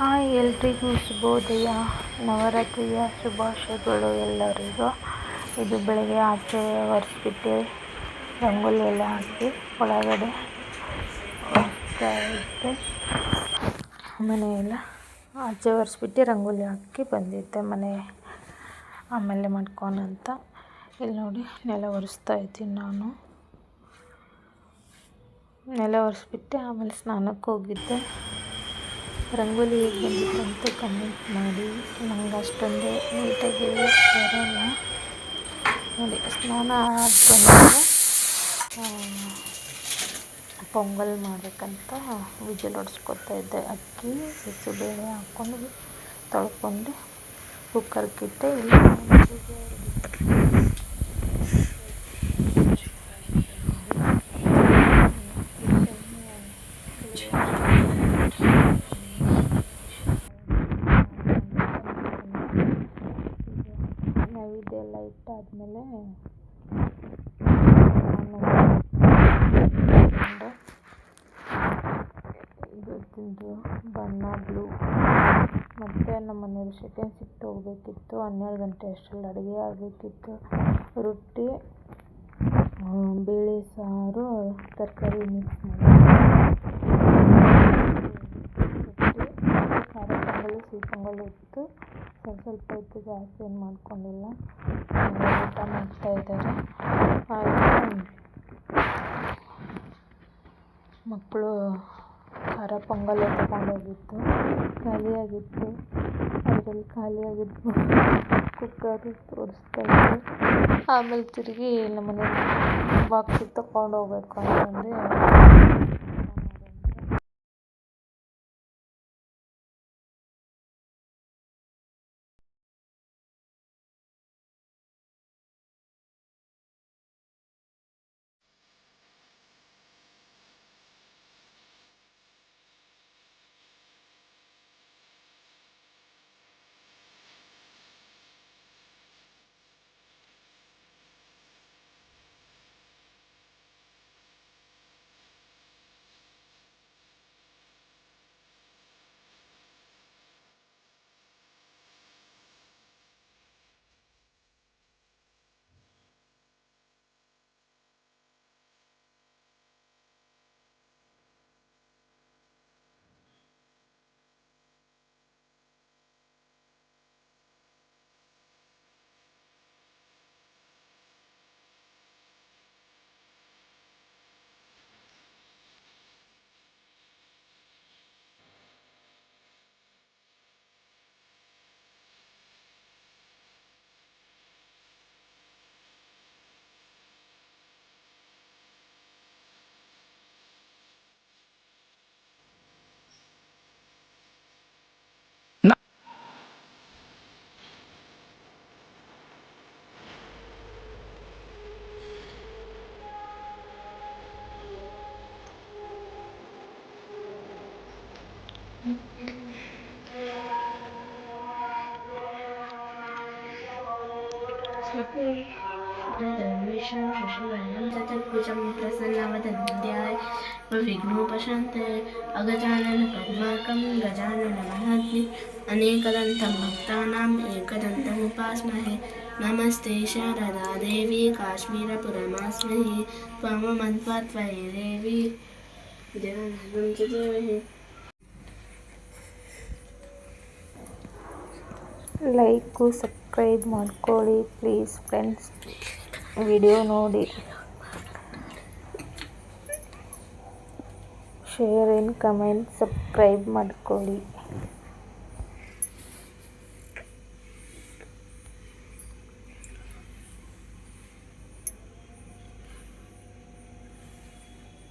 Hi ಎಲ್ರಿಗೂ ಶುಭೋದಯ, ನವರಾತ್ರಿಯ ಶುಭಾಶಯಗಳು ಎಲ್ಲರಿಗೂ. ಇದು ಬೆಳಗ್ಗೆ ಆಚೆ ಒರೆಸ್ಬಿಟ್ಟು ರಂಗೋಲಿ ಎಲ್ಲ ಹಾಕಿ ಒಳಗಡೆ ಒರೆಸ್ತಾ ಇದ್ದೆ. ಮನೆಯೆಲ್ಲ ಆಚೆ ಒರೆಸ್ಬಿಟ್ಟು ರಂಗೋಲಿ ಹಾಕಿ ಬಂದಿದ್ದೆ ಮನೆ ಆಮೇಲೆ ಮಾಡ್ಕೊಳಂತ ಇಲ್ಲಿ ನೋಡಿ ನೆಲ ಒರೆಸ್ತಾ ಇದ್ದೀನಿ ನಾನು. ನೆಲ ಒರೆಸ್ಬಿಟ್ಟು ಆಮೇಲೆ ಸ್ನಾನಕ್ಕೆ ಹೋಗಿದ್ದೆ. ರಂಗೋಲಿ ಹೇಗೆ ಬಂದಿತ್ತು ಅಂತ ಕಮೆಂಟ್ ಮಾಡಿ. ನಂಗೆ ಅಷ್ಟೊಂದು ನೀಟಾಗಿ ಬರೋಲ್ಲ ನೋಡಿ, ಸ್ನಾನ ಆದ್ಮೇಲೆ ಪೊಂಗಲ್ ಮಾಡಬೇಕಂತ ವಿಜಲ್ ಹೊಡ್ಸ್ಕೊತಾ ಇದ್ದೆ. ಅಕ್ಕಿ ಹೆಸರುಬೇಳೆ ಹಾಕ್ಕೊಂಡು ತೊಳ್ಕೊಂಡು ಕುಕ್ಕರ್ಗಿಟ್ಟೆ ಇಲ್ಲಿ ಎಲ್ಲ ಇದು ಬಣ್ಣ ಬ್ಲೂ ಮತ್ತು ನಮ್ಮ ಮನೆಯವ್ರು ಸೆಕೆಂಡ್ ಶಿಫ್ಟ್ ಹೋಗಬೇಕಿತ್ತು. ಹನ್ನೆರಡು ಗಂಟೆ ಅಷ್ಟರಲ್ಲಿ ಅಡುಗೆ ಆಗಬೇಕಿತ್ತು. ರೊಟ್ಟಿ ಬೇಳೆ ಸಾರು, ತರಕಾರಿ ಮಿಕ್ಸ್ ಮಾಡಿ ರೊಟ್ಟಿ ಖಾರ ಪೊಂಗಲ್ ಸಿಹಿ ಪೊಂಗಲ್ ಇತ್ತು. ಸ್ವಲ್ಪ ಸ್ವಲ್ಪ ಇತ್ತು ಜಾಸ್ತಿ ಏನು ಮಾಡ್ಕೊಂಡಿಲ್ಲ. ಊಟ ಮಾಡ್ತಾ ಇದ್ದಾರೆ. ಮಕ್ಕಳು ಖಾರ ಪೊಂಗಲ್ ತಗೊಂಡೋಗಿತ್ತು. ಖಾಲಿಯಾಗಿತ್ತು. ಅದರಲ್ಲಿ ಖಾಲಿಯಾಗಿದ್ದು ಕುಕ್ಕರ್ ತೋರಿಸ್ತಾ ಇದ್ದರು ಆಮೇಲೆ ತಿರುಗಿ ನಮ್ಮ ಮನೇಲಿ ಬಾಕ್ಸಿಗೆ ತಗೊಂಡು ಹೋಗ್ಬೇಕು गजानन पद्माकं गजानन महात्म्य अनेकदंतं भक्तानां नमस्ते शारदा देवी काश्मीरपुरमास्महे। त्वं मन्त्वा त्वयि देवी। जनानं च देवहि ಲೈಕು ಸಬ್ಸ್ಕ್ರೈಬ್ ಮಾಡ್ಕೊಳ್ಳಿ ಪ್ಲೀಸ್ ಫ್ರೆಂಡ್ಸ್ ವಿಡಿಯೋ ನೋಡಿ. ಶೇರ್ ಇನ್ ಕಮೆಂಟ್ ಸಬ್ಸ್ಕ್ರೈಬ್ ಮಾಡ್ಕೊಳ್ಳಿ.